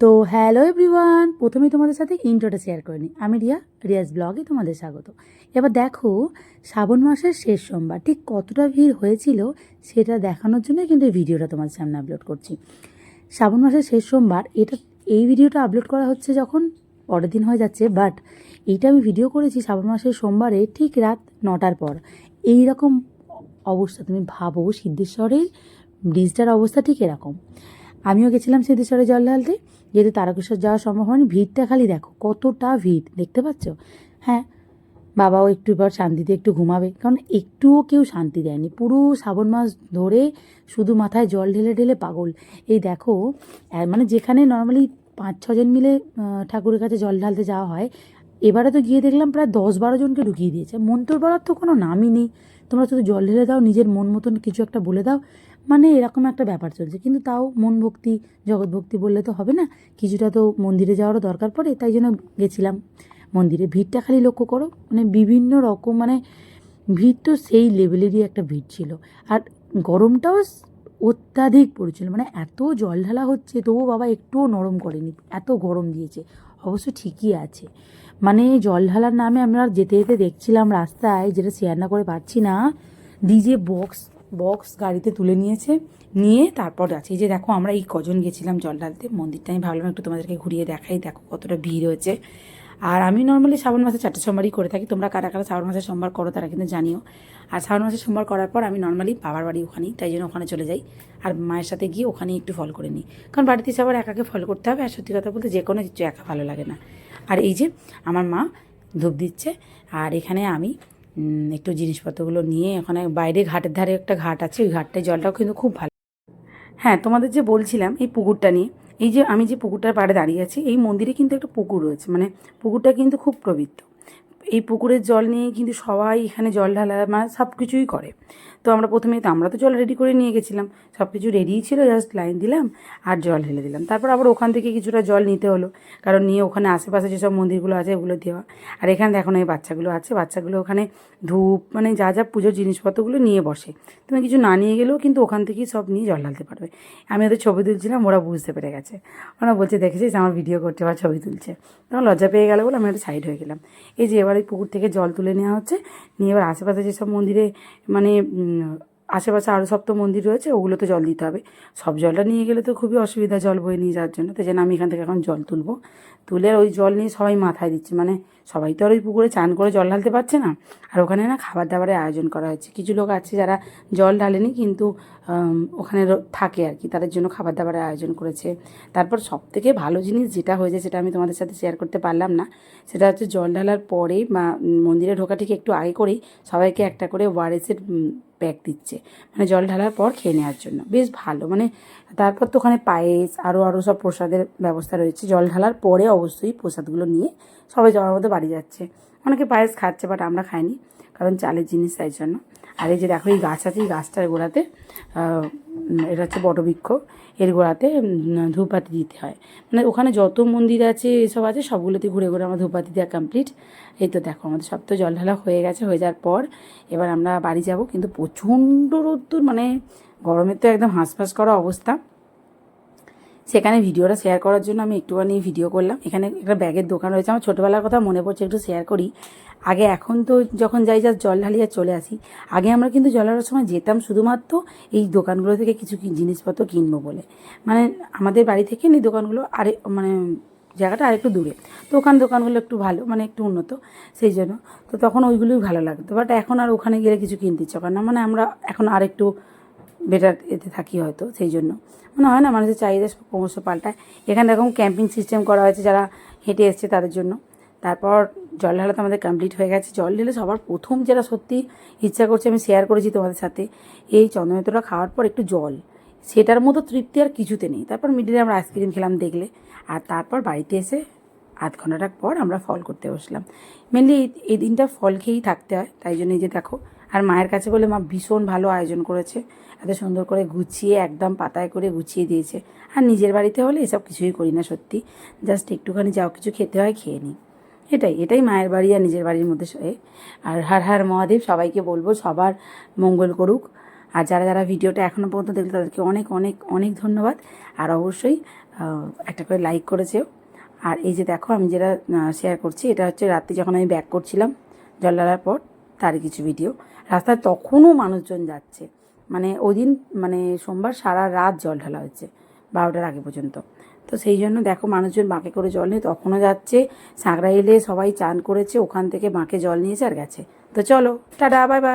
তো hello everyone, প্রথমেই তোমাদের সাথে ইন্ট্রোটা শেয়ার করে নিই। আমি রিয়া রিয়াজ ব্লগে তোমাদের স্বাগত। এবার দেখো, শ্রাবণ মাসের শেষ সোমবার, ঠিক কতটা ভিড় হয়েছিল সেটা দেখানোর জন্য কিন্তু এই ভিডিওটা তোমাদের সামনে আপলোড করছি। শ্রাবণ মাসের শেষ সোমবার, এটা, এই ভিডিওটা আপলোড করা হচ্ছে যখন, পরের দিন হয়ে যাচ্ছে বাট এইটা আমি ভিডিও করেছি শ্রাবণ মাসের সোমবারে ঠিক রাত নটার পর। এই রকম অবস্থা, তুমি ভাবো সিদ্ধেশ্বরের, ব্রিজটার অবস্থা ঠিক এরকম। আমিও গেছিলাম সিদ্ধেশ্বরে জল ঢালতে যেহেতু তারকেশ্বর যাওয়া সম্ভব হয়নি, ভিড়টা খালি দেখো, কতটা ভিড়, দেখতে পাচ্ছ? হ্যাঁ বাবাও একটু এবার শান্তিতে একটু ঘুমাবে, কারণ একটুও কেউ শান্তি দেয়নি, পুরো শ্রাবণ মাস ধরে শুধু মাথায় জল ঢেলে ঢেলে পাগল। এই দেখো মানে যেখানে নর্মালি পাঁচ, ছজন মিলে ঠাকুরের কাছে জল ঢালতে যাওয়া হয়, এবারে তো গিয়ে দেখলাম প্রায় দশ, বারো জনকে ঢুকিয়ে দিয়েছে। মন্ত্র বলার তো কোনো নামই নেই, তোমরা শুধু জল ঢেলে দাও, নিজের মন মতন কিছু একটা বলে দাও মানে এরকম একটা ব্যাপার চলছে। কিন্তু তাও মন ভক্তি, জগৎ ভক্তি বললে তো হবে না। কিছুটা তো মন্দিরে যাওয়ারও দরকার পড়ে, তাই জন্য গেছিলাম। মন্দিরে ভিড়টা খালি লক্ষ্য করো মানে বিভিন্ন রকম মানে ভিড় তো সেই লেভেলেরই একটা ভিড় ছিল। আর গরমটাও অত্যাধিক পড়েছিল মানে এত জল ঢালা হচ্ছে, তবুও বাবা একটুও নরম করেনি, এত গরম দিয়েছে। অবশ্য ঠিকই আছে। মানে জল ঢালার নামে আমরা যেতে যেতে দেখছিলাম রাস্তায়, যেটা শেয়ার না করে পারছি না। ডিজে বক্স বক্স গাড়িতে তুলে নিয়েছে, নিয়ে তারপর আছে এই যে দেখো, আমরা এই কজন গেছিলাম জল ঢালতে। মন্দিরটা আমি ভাবলাম একটু তোমাদেরকে ঘুরিয়ে দেখাই, দেখো কতটা ভিড় হয়েছে। আর আমি নর্মালি শ্রাবণ মাসে চারটে সোমবারই করে থাকি। তোমরা কারা কারা শ্রাবণ মাসে সোমবার করো তারা কিন্তু জানিও। আর শ্রাবণ মাসে সোমবার করার পর আমি নর্মালি বাবার বাড়ি ওখানেই, তাই জন্য ওখানে চলে যাই। আর মায়ের সাথে গিয়ে ওখানে একটু ফল করে নিই। কারণ বাড়িতে সবার একাকে ফল করতে হবে। আর সত্যি কথা বলতে যে কোনো কিছু একা ভালো লাগে না। আর এই যে আমার মা ধূপ দিচ্ছে। আর এখানে আমি একটু জিনিসপত্রগুলো নিয়ে ওখানে বাইরে ঘাটের ধারে একটা ঘাট আছে, ওই ঘাটটায় জলটাও কিন্তু খুব ভালো। হ্যাঁ তোমাদের যে বলছিলাম এই পুকুরটা নিয়ে, এই যে আমি যে পুকুরটার পাড়ে দাঁড়িয়ে আছি, এই মন্দিরে কিন্তু একটা পুকুর রয়েছে মানে পুকুরটা কিন্তু খুব পবিত্র। এই পুকুরের জল নিয়ে কিন্তু সবাই এখানে জল ঢালা মানে সব কিছুই করে। তো আমরা প্রথমেই তো, আমরা তো জল রেডি করে নিয়ে গেছিলাম। সব কিছু রেডিই ছিল জাস্ট লাইন দিলাম আর জল ঢেলে দিলাম। তারপর আবার ওখান থেকে কিছুটা জল নিতে হলো, কারণ নিয়ে ওখানে আশেপাশে যেসব মন্দিরগুলো আছে ওগুলো দেওয়া। আর এখানে দেখো না, এই বাচ্চাগুলো আছে, বাচ্চাগুলো ওখানে ধূপ মানে যা যা পুজোর জিনিসপত্রগুলো নিয়ে বসে। তুমি কিছু না নিয়ে গেলেও কিন্তু ওখান থেকেই সব নিয়ে জল ঢালতে পারবে। আমি ওদের ছবি তুলছিলাম, ওরা বুঝতে পেরে গেছে। ওরা বলছে, দেখেছিস আমার ভিডিও করছে বা ছবি তুলছে। তখন লজ্জা পেয়ে গেল বলে আমি একটা সাইড হয়ে গেলাম। এই যে এবার এই পুকুর থেকে জল তুলে নেওয়া হচ্ছে। নিয়ে এবার আশেপাশে যেসব মন্দিরে মানে আশেপাশে আরও সব তো মন্দির রয়েছে, ওগুলোতে জল দিতে হবে। সব জলটা নিয়ে গেলে তো খুবই অসুবিধা, জল বয়ে নিয়ে যাওয়ার জন্য। তাই জন্য আমি এখান থেকে এখন জল তুলবো। তুলে ওই জল নিয়ে সবাই মাথায় দিচ্ছি। মানে সবাই তো আর ওই পুকুরে চান করে জল ঢালতে পারছে না। আর ওখানে না খাবার দাবারের আয়োজন করা হয়েছে। কিছু লোক আছে যারা জল ঢালেনি কিন্তু ওখানে থাকে আর কি, তাদের জন্য খাবার দাবারের আয়োজন করেছে। তারপর সব থেকে ভালো জিনিস যেটা হয়েছে সেটা আমি তোমাদের সাথে শেয়ার করতে পারলাম না, সেটা হচ্ছে জল ঢালার পরেই বা মন্দিরে ঢোকা ঠিক একটু আগে করেই সবাইকে একটা করে ওয়ারেসের প্যাক দিচ্ছে। মানে জল ঢালার পর খেয়ে নেওয়ার জন্য। বেশ ভালো। মানে তারপর তো ওখানে পায়েস আরও আরও সব প্রসাদের ব্যবস্থা রয়েছে। জল ঢালার পরে অবশ্যই প্রসাদগুলো নিয়ে সবাই যাওয়ার মতো বাড়ি যাচ্ছে। অনেকে পায়েস খাচ্ছে বাট আমরা খাইনি কারণ চালের জিনিস তাই জন্য। আর এই যে দেখো এই গাছ আছে এই গাছটার গোড়াতে এটা হচ্ছে বটবৃক্ষ এর গোড়াতে উম, ধূপবাতি দিতে হয়। মানে ওখানে যত মন্দির আছে এসব আছে সবগুলোতে ঘুরে ঘুরে আমরা ধূপবাতি দেওয়া কমপ্লিট এই তো দেখো আমাদের সব তো জল ঢালা হয়ে গেছে হয়ে যাওয়ার পর এবার আমরা বাড়ি যাব কিন্তু প্রচণ্ড রোদ্দুর মানে গরমের তো একদম হাঁসফাঁস করা অবস্থা। সেখানে ভিডিওটা শেয়ার করার জন্য আমি একটুখানি ভিডিও করলাম। এখানে একটা ব্যাগের দোকান রয়েছে। আমার ছোটোবেলার কথা মনে পড়ছে, একটু শেয়ার করি। আগে এখন তো যখন যাই যা জল ঢালিয়ে চলে আসি। আগে আমরা কিন্তু জল ঢালার সময় যেতাম শুধুমাত্র এই দোকানগুলো থেকে কিছু জিনিসপত্র কিনবো বলে। মানে আমাদের বাড়ি থেকে এই দোকানগুলো আরে মানে জায়গাটা আরেকটু দূরে। তো ওখান দোকানগুলো একটু ভালো মানে একটু উন্নত। সেই জন্য। তো তখন ওইগুলোই ভালো লাগতো। বাট এখন আর ওখানে গেলে কিছু কিনতে ইচ্ছা না। মানে আমরা এখন আর একটু বেটার এতে থাকি হয়তো, সেই জন্য। মানে হয় না, মানুষের চাহিদা ক্রমশ পাল্টায়। এখানে এরকম ক্যাম্পিং সিস্টেম করা হয়েছে যারা হেঁটে এসছে তাদের জন্য। তারপর জল ঢালা তো আমাদের কমপ্লিট হয়ে গেছে। জল ঢেলে সবার প্রথম যেটা সত্যি ইচ্ছা করছে, আমি শেয়ার করেছি তোমাদের সাথে, এই চন্দ্রমিত্রটা খাওয়ার পর একটু জল। সেটার মতো তৃপ্তি আর কিছুতে নেই। তারপর মিডিলে আমরা আইসক্রিম খেলাম দেখলে। আর তারপর বাড়িতে এসে আধ ঘন্টাটার পর আমরা ফল করতে বসলাম। মেনলি এই দিনটা ফল খেয়েই থাকতে হয়, তাই জন্য এই যে দেখো আর মায়ের কাছে বলে মা ভীষণ ভালো আয়োজন করেছে। এত সুন্দর করে গুছিয়ে, একদম পাতায় করে গুছিয়ে দিয়েছে। আর নিজের বাড়িতে হলে এসব কিছুই করি না সত্যি। জাস্ট একটুখানি যাও, কিছু খেতে হয় খেয়ে নিই এটাই এটাই মায়ের বাড়ি আর নিজের বাড়ির মধ্যে। আর হার হার মহাদেব, সবাইকে বলব সবার মঙ্গল করুক। আর যারা যারা ভিডিওটা এখনও পর্যন্ত দেখল তাদেরকে অনেক অনেক অনেক ধন্যবাদ। আর অবশ্যই একটা করে লাইক করেছেও। আর এই যে দেখো, আমি যেটা শেয়ার করছি, এটা হচ্ছে রাত্রি যখন আমি ব্যাক করছিলাম জল পর, তারই কিছু ভিডিও রাস্তায় তখনও মানুষজন যাচ্ছে। মানে ওই দিন মানে সোমবার সারা রাত জল ঢালা হয়েছে, বারোটার আগে পর্যন্ত। তো সেই জন্য দেখো মানুষজন বাঁকে করে জল নিয়ে তখনও যাচ্ছে। সাঁকড়া এলে সবাই চান করেছে, ওখান থেকে বাঁকে জল নিয়েছে আর গেছে। তো চলো, টাটা বাই বাই